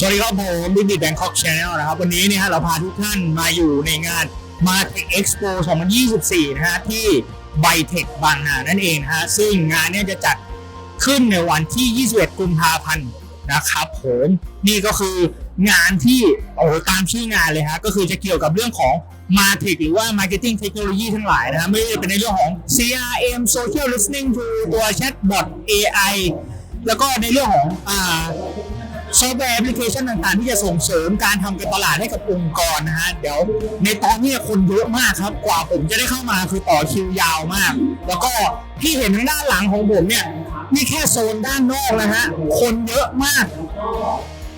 สวัสดีครับผมบิ๊กบิ๊แบงคอกชาแนลนะครับ วันนี้เนี่ยฮะเราพาทุกท่านมาอยู่ในงาน m a r t e c Expo 2024 นะฮะ ที่ไบเทคบางนานั่นเองนะฮะ ซึ่งงานเนี่ยจะจัดขึ้นในวันที่ 21 กุมภาพันธ์นะครับผมนี่ก็คืองานที่โอ้โหตามชื่องานเลยฮะก็คือจะเกี่ยวกับเรื่องของ m a r t e c หรือว่า Marketing Technology ทั้งหลายนะฮะไม่ว่าจะเป็นในเรื่องของ CRM Social Listening to ตัว Chatbot AI แล้วก็ในเรื่องของอ่า ซอฟต์แวร์แอปพลิเคชันต่างๆ ที่จะส่งเสริมการทำการตลาดให้กับองค์กรนะฮะเดี๋ยวในตอนนี้คนเยอะมากครับกว่าผมจะได้เข้ามาคือต่อคิวยาวมาก แล้วก็ที่เห็นทางด้านหลังของผมเนี่ยนี่แค่โซนด้านนอกนะฮะคนเยอะมาก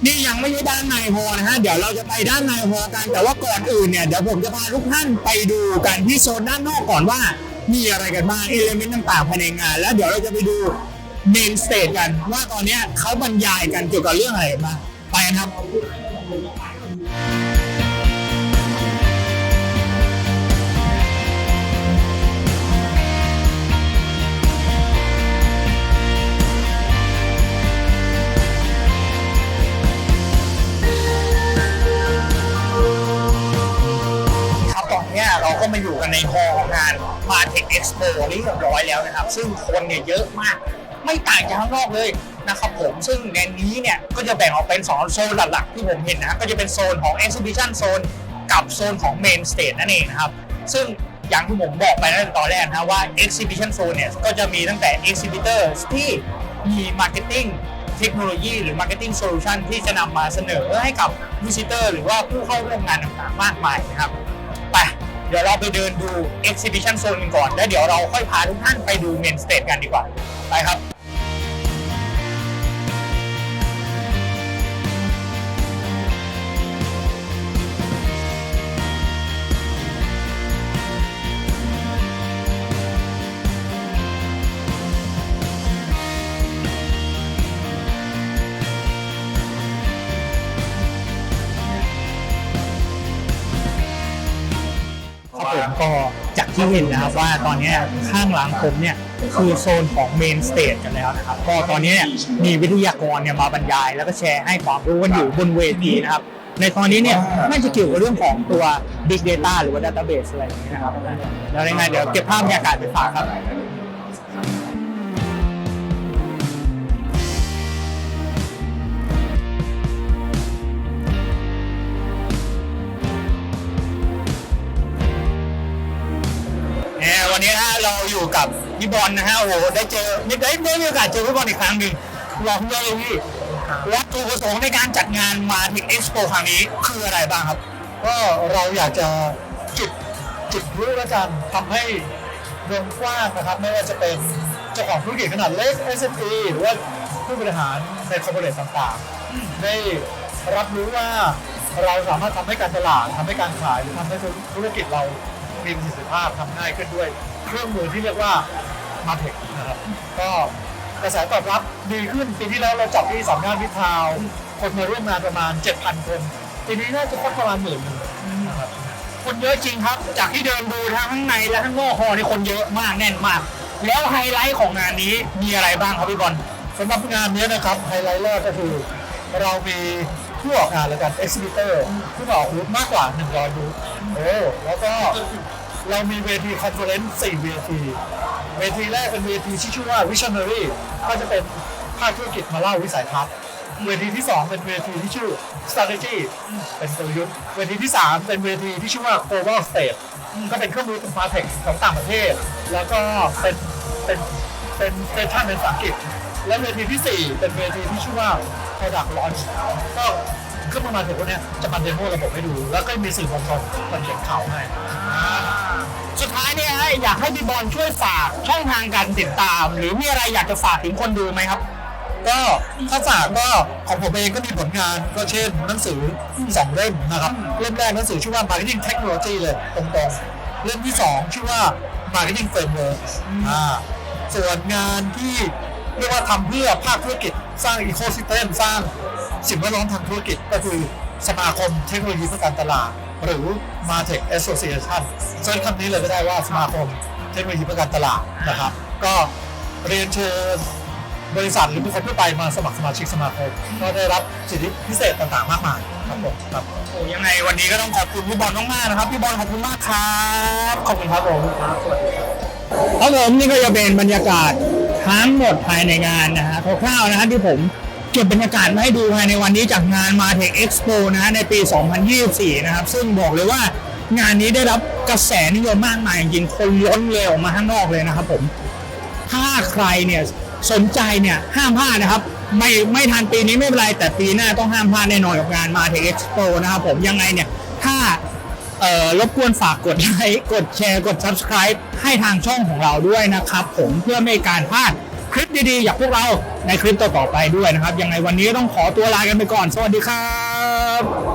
นี่ยังไม่ใช่ด้านในพอนะฮะ เดี๋ยวเราจะไปด้านในพอกัน แต่ว่าก่อนอื่นเนี่ย เดี๋ยวผมจะพาทุกท่านไปดูกันที่โซนด้านนอกก่อนว่า มีอะไรกันบ้างเอเลเมนต์ต่างๆภายในงาน แล้วเดี๋ยวเราจะไปดู เมนสเตจกันว่าตอนนี้เขาบรรยายกันเกี่ยวกับเรื่องอะไรบ้างไปครับครับตอนเนี้ยเราก็มาอยู่กันในฮอลล์ของงาน m a r t e c Expo เรียบร้อยแล้วนะครับ ซึ่งคนเนี่ยเยอะมาก ไม่ต่างจากข้างนอกเลยนะครับผมซึ่งในนี้เนี่ยก็จะแบ่งออกเป็น 2 โซนหลักๆ ที่ผมเห็นนะ ก็จะเป็นโซนของ Exhibition Zone กับโซนของ Main Stage นั่นเองนะครับ ซึ่งอย่างที่ผมบอกไปตั้งแต่ตอนแรกนะว่า Exhibition Zone เนี่ยก็จะมีตั้งแต่ Exhibitor ที่มี Marketing เทคโนโลยีหรือ Marketing Solution ที่จะนำมาเสนอให้กับ Visitor หรือว่าผู้เข้าร่วมงานต่างๆ มากมายนะครับไปเดี๋ยวเราไปเดินดู Exhibition Zone กันก่อน แล้วเดี๋ยวเราค่อยพาทุกท่านไปดู Main Stage กันดีกว่า ไปครับ ก็จากที่เห็นนะครับว่าตอนนี้ข้างหลังผมเนี่ยคือโซนของเมนสเตจกันแล้วนะครับก็ตอนนี้เนี่ยมีวิทยากรเนี่ยมาบรรยาย แล้วก็แชร์ให้ความรู้กันอยู่บนเวทีนะครับในตอนนี้เนี่ยน่าจะเกี่ยวกับเรื่องของตัว Big Data หรือว่า Database อะไรอย่างนี้นะครับแล้วยังไงเดี๋ยวเก็บภาพบรรยากาศไปฝากครับ อยู่กับพี่บอลนะฮะโอ้โหได้เจอได้ได้มีโอกาสเจอพี่บอลอีกครั้งหนึ่งรองเยอะเลยพี่วัตถุประสงค์ในการจัดงานมาถึงเอ็กซ์โปครั้งนี้คืออะไรบ้างครับ ก็เราอยากจะจุดจุดรู้แล้วกันทำให้วงกว้างนะครับ ไม่ว่าจะเป็นเจ้าของธุรกิจขนาดเล็ก SME หรือว่าผู้บริหารในคอร์ปอเรทต่างๆ ได้รับรู้ว่าเราสามารถทำให้การตลาดทำให้การขายหรือทำให้ธุรกิจเรามีประสิทธิภาพทำง่ายขึ้นด้วย เครื่องมือที่เรียกว่ามาเทคนะครับก็กระแสตอบรับดีขึ้นปีที่แล้วเราจับที่สามย่านมิทาวคนมาร่วมงานประมาณ 7,000 คนปีนี้น่าจะสักประมาณหมื่นหนึ่งนะครับคนเยอะจริงครับ จากที่เดินดูทั้งข้างในและข้างนอกฮอลนี่คนเยอะมากแน่นมาก แล้วไฮไลท์ของงานนี้มีอะไรบ้างครับพี่บอลสำหรับงานนี้นะครับไฮไลท์แรกก็คือ เรามีผู้ออกงานแล้วกัน exhibitor ที่มาออกบูธมากกว่า100บูธโอ้แล้วก็ เรามีเวทีคอนเฟอเรนซ์4เวที เวทีแรกเป็นเวทีที่ชื่อว่า Visionary ก็จะเป็นภาคธุรกิจมาเล่าวิสัยทัศน์เวทีที่ 2 เป็นเวทีที่ชื่อ strategy เป็นกลยุทธ์เวทีที่ 3 เป็นเวทีที่ชื่อว่า global stage ก็เป็นเครื่องมือของฟาเทคของต่างประเทศ แล้วก็เป็นเป็นเป็นเซสชั่นเป็นภาษาอังกฤษ และเวทีที่ 4 เป็นเวทีที่ชื่อว่า product launch ก็เครื่องมือมาถึงพวกเนี้จะมาเดโมระบบให้ดู แล้วก็มีสื่อมวลชนมาเขียนข่าวให้ สุดท้ายเนี่ยอยากให้พี่บอลช่วยฝากช่องทางการติดตาม หรือมีอะไรอยากจะฝากถึงคนดูไหมครับ ก็ถ้าฝากก็ของผมเองก็มีผลงานก็เช่นหนังสือสองเล่มนะครับเล่มแรกหนังสือชื่อว่า Marketing Technology เลยตรงๆเล่มที่สองชื่อว่า Marketing Framework อ่าส่วนงานที่เรียกว่าทำเพื่อภาคธุรกิจสร้างอีโค y ิสเต็มสร้างสิ่งแวดล้อมทางธุรกิจก็คือ สมาคมเทคโนโลยีเพื่อการตลาด หรือ Martech Association เซิร์ชคำนี้เลยก็ได้ว่าสมาคมเทคโนโลยีเพื่อการตลาดนะครับ ก็เรียนเชิญบริษัทหรือบุคคลทั่วไปมาสมัครสมาชิกสมาคมก็ได้รับสิทธิพิเศษต่างๆ มากมายครับผมครับโอ้ยังไงวันนี้ก็ต้องขอบคุณพี่บอลมากๆนะครับพี่บอลขอบคุณมากครับขอบคุณครับผมครับสวัสดีครับครับผมนี่ก็จะเป็นบรรยากาศทั้งหมดภายในงานนะฮะคร่าวๆนะฮะที่ผม เก็บบรรยากาศมาให้ดูภายในวันนี้จากงาน m a t e c Expo นะฮะในปี 2024 นะครับ ซึ่งบอกเลยว่างานนี้ได้รับกระแสนิยมมากมายจริงๆคนล้นเลยออกมาข้างนอกเลยนะครับผม ถ้าใครเนี่ยสนใจเนี่ยห้ามพลาดนะครับ ไม่ไม่ทันปีนี้ไม่เป็นไร แต่ปีหน้าต้องห้ามพลาดแน่นอนกับงาน m a t e c Expo นะครับผมยังไงเนี่ยถ้าเอ่อรบกวนฝากกดไลค์กดแชร์กด subscribe ให้ทางช่องของเราด้วยนะครับผมเพื่อไม่การพลาด คลิปดีๆจากพวกเราในคลิปต่อๆไปด้วยนะครับ ยังไงวันนี้ต้องขอตัวลากันไปก่อน สวัสดีครับ